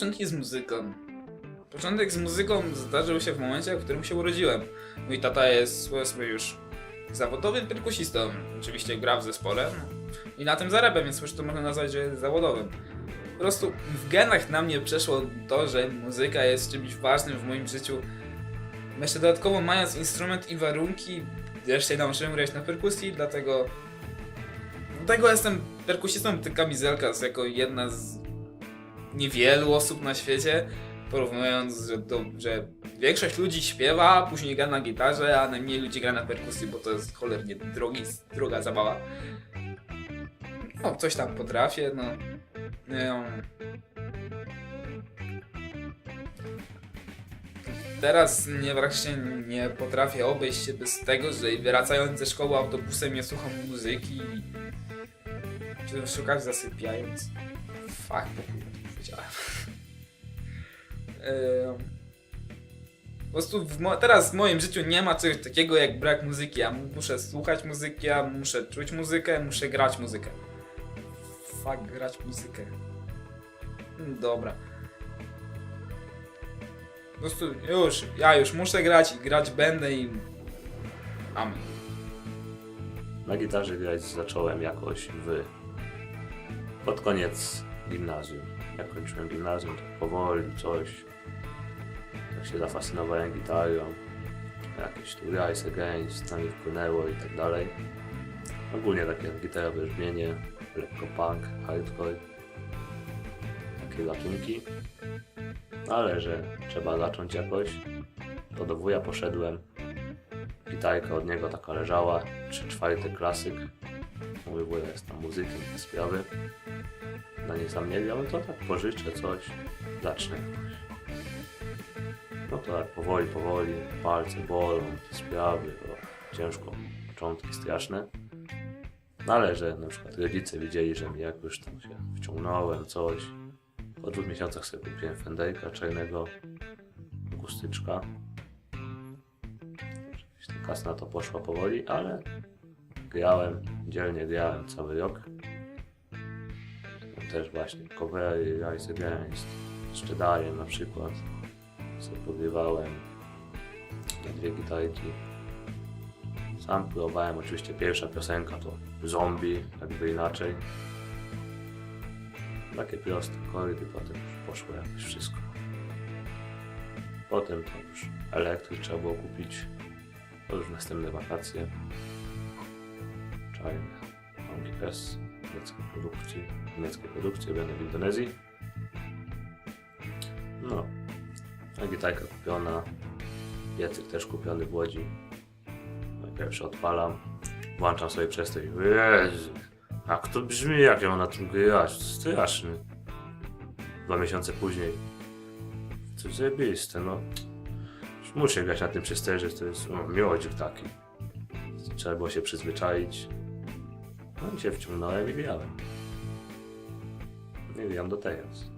początki z muzyką? Początek z muzyką zdarzył się w momencie, w którym się urodziłem. Mój tata jest powiedzmy już zawodowym perkusistą. Oczywiście gra w zespole no. i na tym zarabia, więc już to można nazwać, że jest zawodowym. Po prostu w genach na mnie przeszło to, że muzyka jest czymś ważnym w moim życiu. Jeszcze dodatkowo mając instrument i warunki, też się nauczyłem grać na perkusji, dlatego dlatego jestem perkusistą Tyka Mizelkas jako jedna z niewielu osób na świecie, porównując, że, to, że większość ludzi śpiewa, później gra na gitarze, a najmniej ludzi gra na perkusji, bo to jest cholernie drogi, droga zabawa. No, coś tam potrafię, no. no. Teraz nie wreszcie nie potrafię obejść się bez tego, że wracając ze szkoły autobusem nie słucham muzyki czy szukać zasypiając. Fuck, po prostu w teraz w moim życiu nie ma czegoś takiego jak brak muzyki. Ja muszę słuchać muzyki, ja muszę czuć muzykę, muszę grać muzykę. Fuck, grać muzykę. Mm, Dobra. Po prostu już, ja już muszę grać i grać będę i... Amen. Na gitarze grać zacząłem jakoś w... pod koniec gimnazjum. Jak kończyłem gimnazjum, to powoli coś. Się zafascynowałem gitarą. Jakieś tu Rise Against na mnie wpłynęło i tak dalej. Ogólnie takie gitarowe brzmienie, lekko punk, hardcore. Takie gatunki. Ale że trzeba zacząć jakoś, to do wuja poszedłem. Gitarka od niego taka leżała, 3 czwarte klasyk. Mówię, wuja jest tam muzykiem, te. Na nie sam nie no to tak pożyczę coś, zacznę. No tak powoli, powoli, palce bolą, sprawy, o, ciężko, początki straszne. No ale że na przykład rodzice widzieli, że mi jakoś tam się wciągnąłem, coś. Po dwóch miesiącach sobie kupiłem Fenderka czarnego, akustyczka. Tam Kas na to poszła powoli, ale grałem, dzielnie grałem cały rok. Też właśnie covery, Rise Against, Darien na przykład. Sobie pogrywałem na dwie gitarki. Sam próbowałem, oczywiście pierwsza piosenka to Zombie, jakby inaczej. Takie proste kordy, potem już poszło jakoś wszystko. Potem to już elektryk trzeba było kupić. To już następne wakacje. Czajne. Honki S. Niemieckiej produkcji. Niemieckiej produkcji, będę w Indonezji. No. A gitarka kupiona. Piecyk też kupiony w Łodzi. No i pierwszy odpalam. Włączam sobie przez to i Jezu, jak to brzmi, jak ja mam na tym grać. Straszny. Dwa miesiące później. To zajebiste, no. Już muszę grać na tym przesterze, to jest no, miodzik taki. Trzeba było się przyzwyczaić. No i się wciągnąłem i grałem. Nie gram do teraz.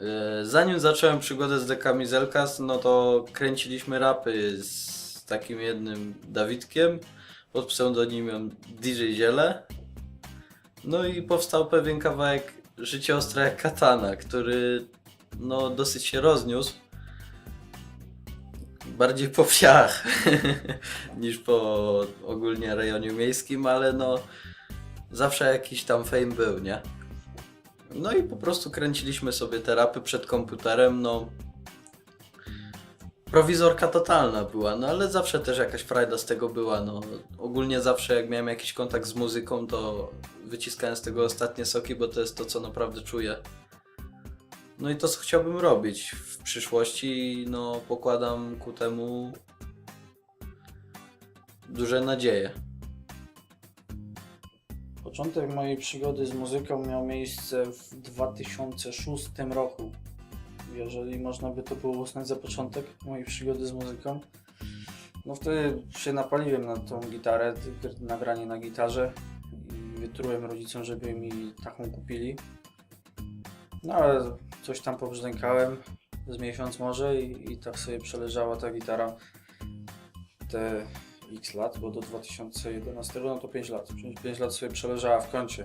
E, Zanim zacząłem przygodę z dekami Zelkas, no to kręciliśmy rapy z takim jednym Dawidkiem pod pseudonimem DJ Ziele. No i powstał pewien kawałek Życie ostre jak katana, który no dosyć się rozniósł. Bardziej po wsiach niż po ogólnie rejonie miejskim, ale no zawsze jakiś tam fame był, nie? No i po prostu kręciliśmy sobie te rapy przed komputerem, no. Prowizorka totalna była, no ale zawsze też jakaś frajda z tego była, no. Ogólnie zawsze jak miałem jakiś kontakt z muzyką, to wyciskałem z tego ostatnie soki, bo to jest to, co naprawdę czuję. No i to, co chciałbym robić w przyszłości, no pokładam ku temu duże nadzieje. Początek mojej przygody z muzyką miał miejsce w 2006 roku. Jeżeli można by to było uznać za początek mojej przygody z muzyką. No wtedy się napaliłem na tą gitarę, gr- nagranie na gitarze i wytrułem rodzicom, żeby mi taką kupili. No ale coś tam pobrzdękałem z miesiąc może i, i tak sobie przeleżała ta gitara te x lat, bo do 2011 no to 5 lat. 5 lat sobie przeleżała w kącie.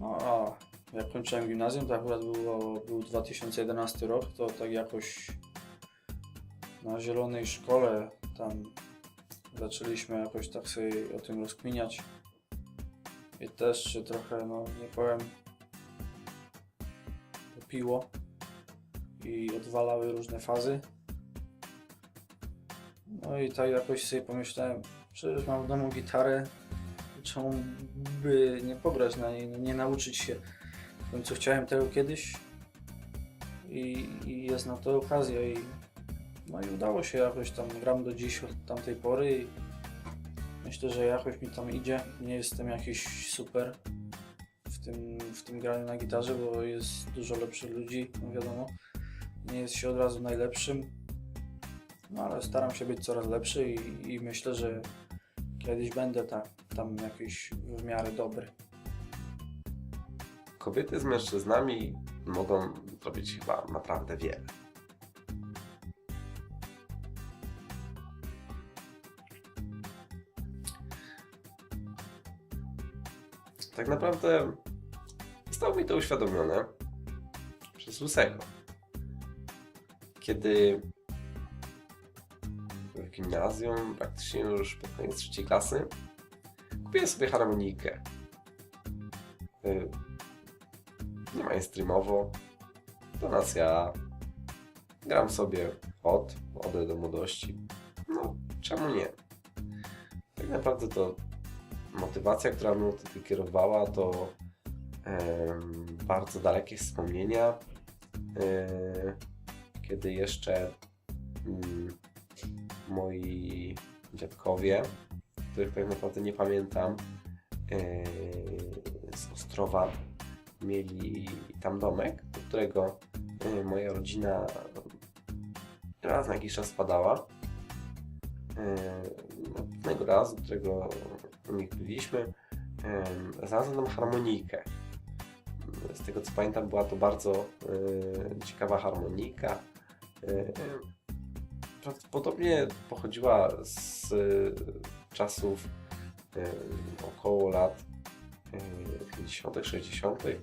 No a jak kończyłem gimnazjum, to akurat było, był 2011 rok, to tak jakoś na zielonej szkole tam zaczęliśmy jakoś tak sobie o tym rozkminiać. I też się trochę, no nie powiem, piło i odwalały różne fazy. No i tak jakoś sobie pomyślałem, przecież mam w domu gitarę, czemu by nie pograć na niej, no nie nauczyć się. W końcu chciałem tego kiedyś i, i jest na to okazja i no i udało się jakoś tam, gram do dziś od tamtej pory i myślę, że jakoś mi tam idzie. Nie jestem jakiś super w tym, w tym graniu na gitarze, bo jest dużo lepszych ludzi, no wiadomo. Nie jest się od razu najlepszym, no ale staram się być coraz lepszy i, i myślę, że kiedyś będę ta, tam jakiś w miarę dobry. Kobiety z mężczyznami mogą zrobić chyba naprawdę wiele. Tak naprawdę zostało mi to uświadomione przez Łysego. Kiedy gimnazjum, praktycznie już pod koniec trzeciej klasy, kupiłem sobie harmonijkę. Y, nie mainstreamowo. Donacja. Gram sobie od, ode do młodości. No, czemu nie? Tak naprawdę to motywacja, która mnie wtedy kierowała, to bardzo dalekie wspomnienia. e, kiedy jeszcze mm, moi dziadkowie, których tak naprawdę nie pamiętam, e, z Ostrowa mieli tam domek, do którego y, moja rodzina raz na jakiś czas spadała. Y, no, Pewnego razu, którego u nich byliśmy, znalazłem tam harmonijkę. Z tego co pamiętam, była to bardzo ciekawa harmonika. Prawdopodobnie pochodziła z y, czasów y, około lat y, 50., 60. Y,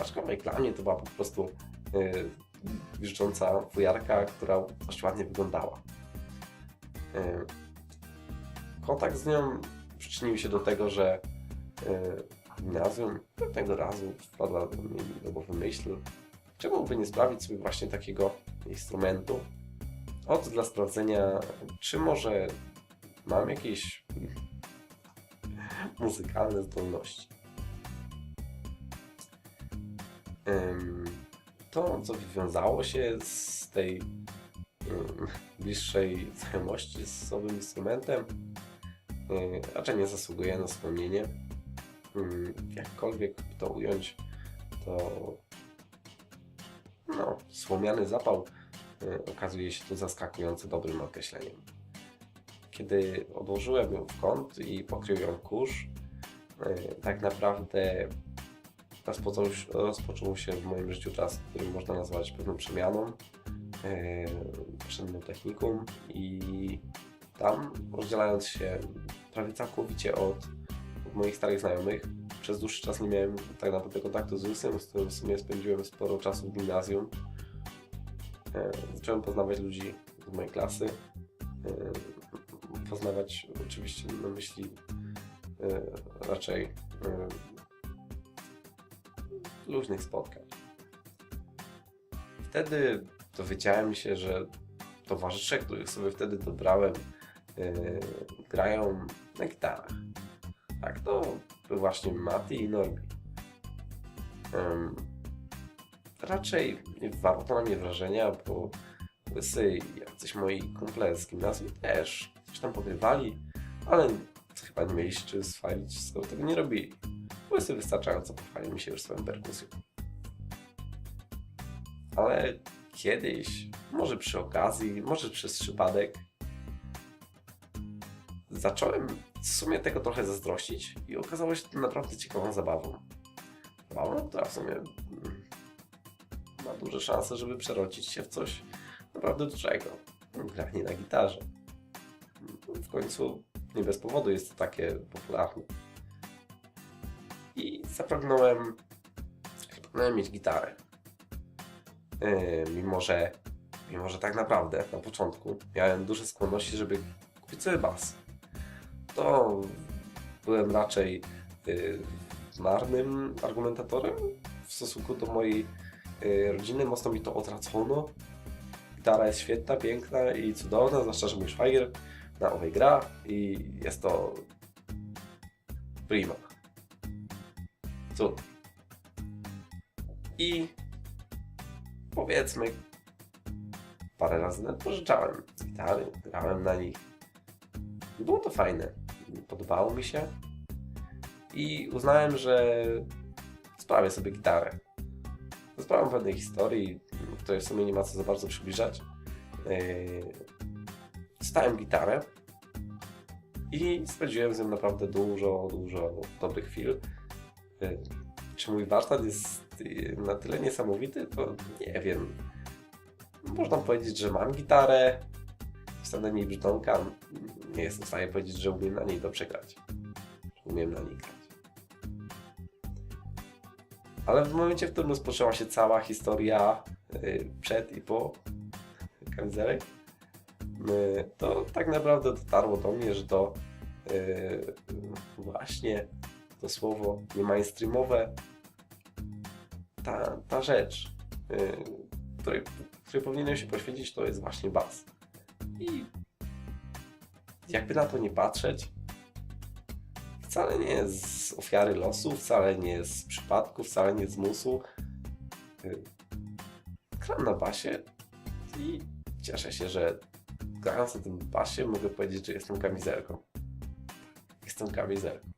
Aczkolwiek dla mnie to była po prostu gwiżdżąca fujarka, która dość ładnie wyglądała. Kontakt z nią przyczynił się do tego, że gimnazjum pewnego razu wpadła do mnie do głowy myśl, czemu by nie sprawić sobie właśnie takiego instrumentu, od dla sprawdzenia, czy może mam jakieś muzykalne zdolności. To, co wywiązało się z tej bliższej znajomości z owym instrumentem, raczej nie zasługuje na wspomnienie. Jakkolwiek to ująć, to no, słomiany zapał okazuje się tu zaskakująco dobrym określeniem. Kiedy odłożyłem ją w kąt i pokrył ją kurz, yy, tak naprawdę rozpoczął, rozpoczął się w moim życiu czas, który można nazwać pewną przemianą. Yy, Poszedłem do technikum i tam rozdzielając się prawie całkowicie od, od moich starych znajomych, przez dłuższy czas nie miałem tak naprawdę kontaktu z Rusem, z którym w sumie spędziłem sporo czasu w gimnazjum. Yy, Zacząłem poznawać ludzi z mojej klasy. Poznawać oczywiście na myśli yy, raczej luźnych spotkań. Wtedy dowiedziałem się, że towarzysze, których sobie wtedy dobrałem, grają na gitarach. Tak, to był właśnie Mati i Norbi. Raczej nie wywarło to na mnie wrażenia, bo Łysy jacyś moi kumple z gimnazjum też coś tam pogrywali, ale chyba nie mieli czym swalić, skoro tego nie robili. Łysy wystarczająco pochwalił mi się już swoją perkusją. Ale kiedyś, może przy okazji, może przez przypadek, zacząłem w sumie tego trochę zazdrościć i okazało się to naprawdę ciekawą zabawą. Zabawą, która w sumie ma duże szanse, żeby przerodzić się w coś naprawdę dużego. Granie na gitarze. W końcu nie bez powodu jest to takie popularne. I zapragnąłem miałem mieć gitarę. Yy, mimo, że, mimo, że tak naprawdę na początku miałem duże skłonności, żeby kupić sobie bas. To byłem raczej yy, marnym argumentatorem w stosunku do mojej rodziny. Mocno mi to otracono. Gitara jest świetna, piękna i cudowna, zwłaszcza, że mój szwagier na owej gra i jest to prima. Cud. I powiedzmy parę razy nawet pożyczałem gitary, grałem na nich. Było to fajne. Podobało mi się. I uznałem, że sprawię sobie gitarę. Sprawę pewnej historii, której w sumie nie ma co za bardzo przybliżać. Yy, Dostałem gitarę i spędziłem z nią naprawdę dużo, dużo dobrych chwil. Yy, Czy mój warsztat jest na tyle niesamowity, to nie wiem. Można powiedzieć, że mam gitarę, jestem na niej brzdąka. Nie jestem w stanie powiedzieć, że umiem na niej dobrze grać. Umiem na niej grać. Ale w momencie, w którym rozpoczęła się cała historia yy, przed i po kamizelek, yy, to tak naprawdę dotarło do mnie, że to yy, właśnie to słowo nie mainstreamowe, ta, ta rzecz, której, której powinienem się poświęcić, to jest właśnie bas. I jakby na to nie patrzeć, wcale nie jest z ofiary losu, wcale nie jest z przypadku, wcale nie z musu. Yy, Gram na basie i cieszę się, że grając na tym basie mogę powiedzieć, że jestem kamizelką. Jestem kamizelką.